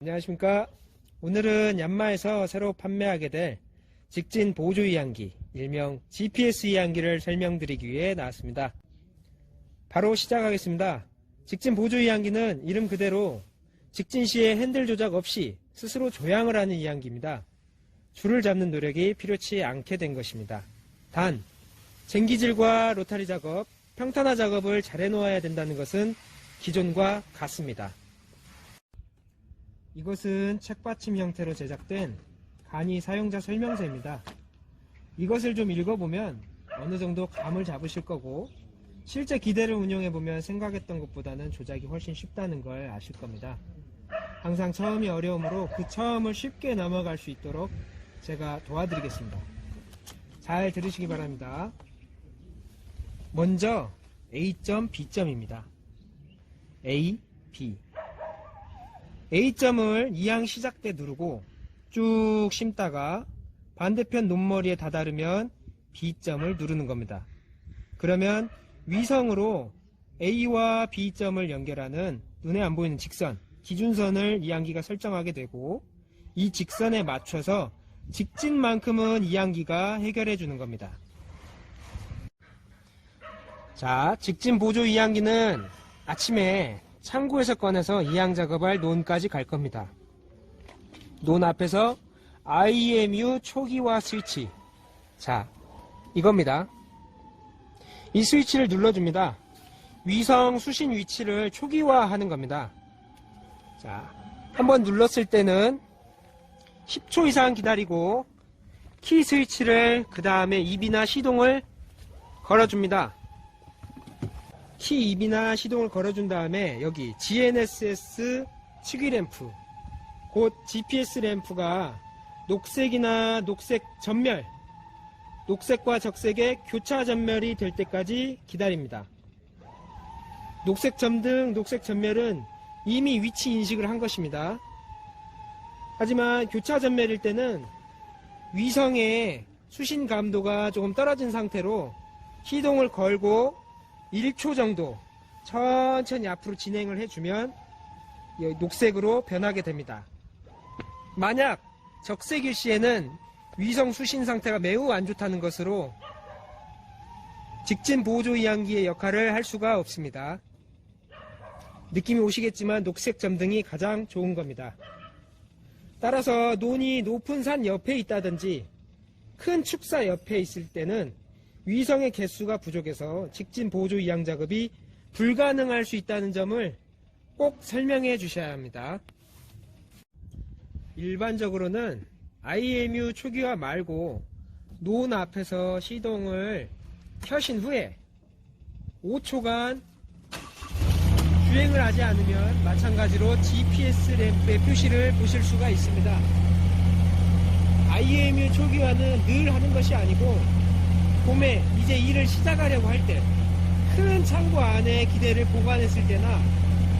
안녕하십니까. 오늘은 얀마에서 새로 판매하게 될 직진 보조 이양기, 일명 GPS 이양기를 설명드리기 위해 나왔습니다. 바로 시작하겠습니다. 직진 보조 이양기는 이름 그대로 직진 시에 핸들 조작 없이 스스로 조향을 하는 이양기입니다. 줄을 잡는 노력이 필요치 않게 된 것입니다. 단, 쟁기질과 로타리 작업, 평탄화 작업을 잘 해놓아야 된다는 것은 기존과 같습니다. 이것은 책받침 형태로 제작된 간이 사용자 설명서입니다. 이것을 좀 읽어보면 어느 정도 감을 잡으실 거고 실제 기대를 운영해보면 생각했던 것보다는 조작이 훨씬 쉽다는 걸 아실 겁니다. 항상 처음이 어려우므로 그 처음을 쉽게 넘어갈 수 있도록 제가 도와드리겠습니다. 잘 들으시기 바랍니다. 먼저 A점, B점입니다. A, B. A점을 이항 시작 때 누르고 쭉 심다가 반대편 논머리에 다다르면 B점을 누르는 겁니다. 그러면 위성으로 A와 B점을 연결하는 눈에 안 보이는 직선, 기준선을 이항기가 설정하게 되고 이 직선에 맞춰서 직진만큼은 이항기가 해결해 주는 겁니다. 자, 직진 보조 이항기는 아침에 창고에서 꺼내서 이항 작업할 논까지 갈 겁니다. 논 앞에서 IMU 초기화 스위치. 자, 이겁니다. 이 스위치를 눌러줍니다. 위성 수신 위치를 초기화하는 겁니다. 자, 한번 눌렀을 때는 10초 이상 기다리고 키 스위치를 그 다음에 입이나 시동을 걸어줍니다. 키 입이나 시동을 걸어준 다음에 여기 GNSS 치기 램프 곧 GPS 램프가 녹색이나 녹색 전멸 녹색과 적색의 교차 전멸이 될 때까지 기다립니다. 녹색 점등, 녹색 전멸은 이미 위치 인식을 한 것입니다. 하지만 교차 전멸일 때는 위성의 수신 감도가 조금 떨어진 상태로 시동을 걸고 1초 정도 천천히 앞으로 진행을 해주면 이 녹색으로 변하게 됩니다. 만약 적색일 시에는 위성 수신 상태가 매우 안 좋다는 것으로 직진 보조 이항기의 역할을 할 수가 없습니다. 느낌이 오시겠지만 녹색 점등이 가장 좋은 겁니다. 따라서 논이 높은 산 옆에 있다든지 큰 축사 옆에 있을 때는 위성의 개수가 부족해서 직진 보조 이항 작업이 불가능할 수 있다는 점을 꼭 설명해 주셔야 합니다. 일반적으로는 IMU 초기화 말고 논 앞에서 시동을 켜신 후에 5초간 주행을 하지 않으면 마찬가지로 GPS 램프의 표시를 보실 수가 있습니다. IMU 초기화는 늘 하는 것이 아니고 봄에 이제 일을 시작하려고 할 때 큰 창고 안에 기대를 보관했을 때나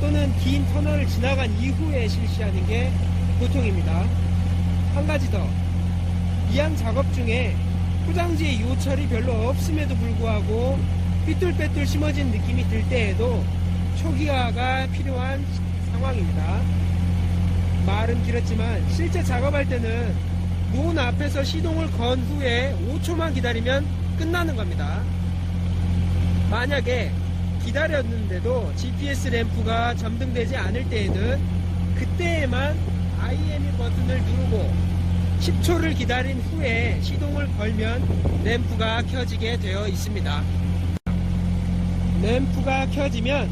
또는 긴 터널을 지나간 이후에 실시하는 게 보통입니다. 한 가지 더. 이항 작업 중에 포장지에 요철이 별로 없음에도 불구하고 삐뚤빼뚤 심어진 느낌이 들 때에도 초기화가 필요한 상황입니다. 말은 길었지만 실제 작업할 때는 논 앞에서 시동을 건 후에 5초만 기다리면 끝나는 겁니다. 만약에 기다렸는데도 GPS 램프가 점등되지 않을 때에는 그때에만 IME 버튼을 누르고 10초를 기다린 후에 시동을 걸면 램프가 켜지게 되어 있습니다. 램프가 켜지면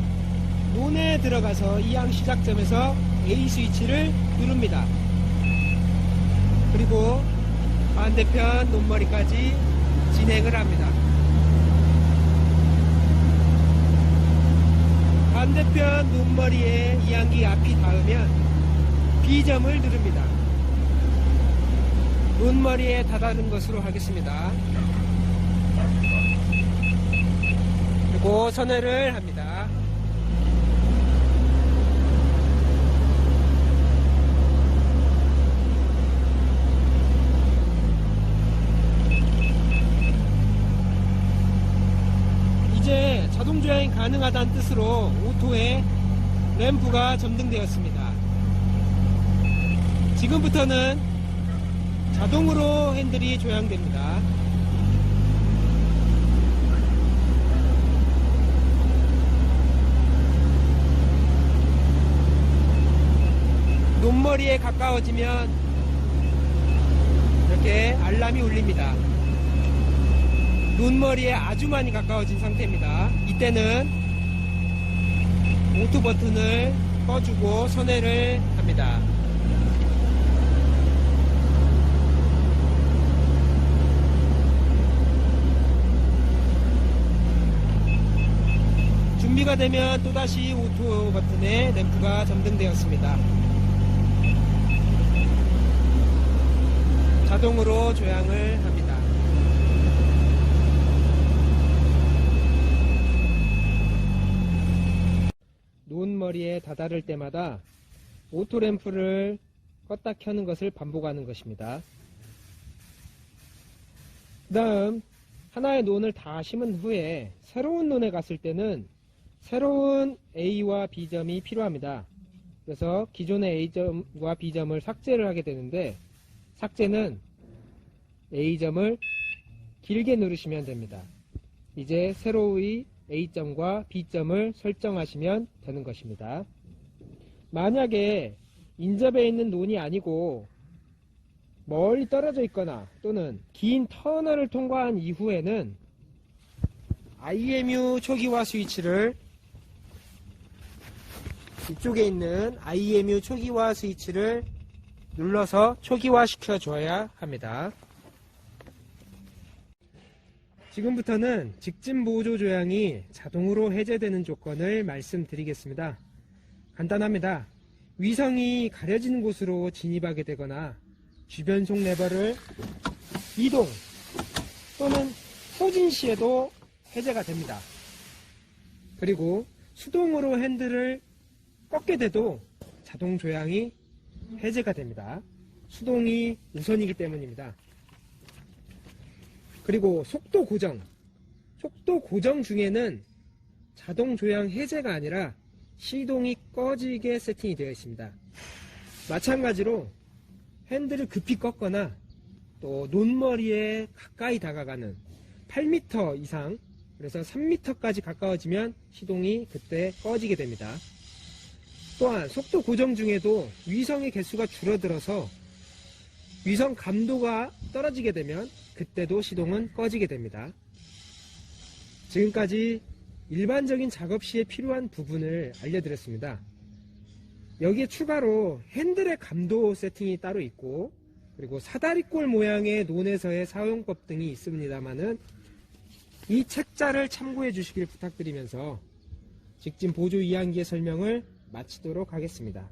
논에 들어가서 이항 시작점에서 A 스위치를 누릅니다. 그리고 반대편 논머리까지 진행을 합니다. 반대편 논머리에 이항기 앞이 닿으면 B점을 누릅니다. 논머리에 다다른 것으로 하겠습니다. 그리고 선회를 합니다. 이제 자동 가능하다는 뜻으로 오토에 램프가 점등되었습니다. 지금부터는 자동으로 핸들이 조향됩니다. 논머리에 가까워지면 이렇게 알람이 울립니다. 논머리에 아주 많이 가까워진 상태입니다. 이때는 오토 버튼을 꺼주고 선회를 합니다. 준비가 되면 또다시 오토 버튼에 램프가 점등되었습니다. 자동으로 조향을 합니다. 논머리에 다다를 때마다 오토 램프를 껐다 켜는 것을 반복하는 것입니다. 그 다음 하나의 논을 다 심은 후에 새로운 논에 갔을 때는 새로운 A와 B점이 필요합니다. 그래서 기존의 A점과 B점을 삭제를 하게 되는데 삭제는 A점을 길게 누르시면 됩니다. 이제 새로의 A점과 B점을 설정하시면 되는 것입니다. 만약에 인접해 있는 논이 아니고 멀리 떨어져 있거나 또는 긴 터널을 통과한 이후에는 IMU 초기화 스위치를 이쪽에 있는 IMU 초기화 스위치를 눌러서 초기화 시켜줘야 합니다. 지금부터는 직진 보조 조향이 자동으로 해제되는 조건을 말씀드리겠습니다. 간단합니다. 위성이 가려지는 곳으로 진입하게 되거나 주변 속 레버를 이동 또는 소진 시에도 해제가 됩니다. 그리고 수동으로 핸들을 꺾게 돼도 자동 조향이 해제가 됩니다. 수동이 우선이기 때문입니다. 그리고 속도 고정. 속도 고정 중에는 자동 조향 해제가 아니라 시동이 꺼지게 세팅이 되어 있습니다. 마찬가지로 핸들을 급히 꺾거나 또 논머리에 가까이 다가가는 8m 이상 그래서 3m까지 가까워지면 시동이 그때 꺼지게 됩니다. 또한 속도 고정 중에도 위성의 개수가 줄어들어서 위성 감도가 떨어지게 되면 그때도 시동은 꺼지게 됩니다. 지금까지 일반적인 작업 시에 필요한 부분을 알려드렸습니다. 여기에 추가로 핸들의 감도 세팅이 따로 있고 그리고 사다리꼴 모양의 논에서의 사용법 등이 있습니다만은 이 책자를 참고해 주시길 부탁드리면서 직진 보조 이항기의 설명을 마치도록 하겠습니다.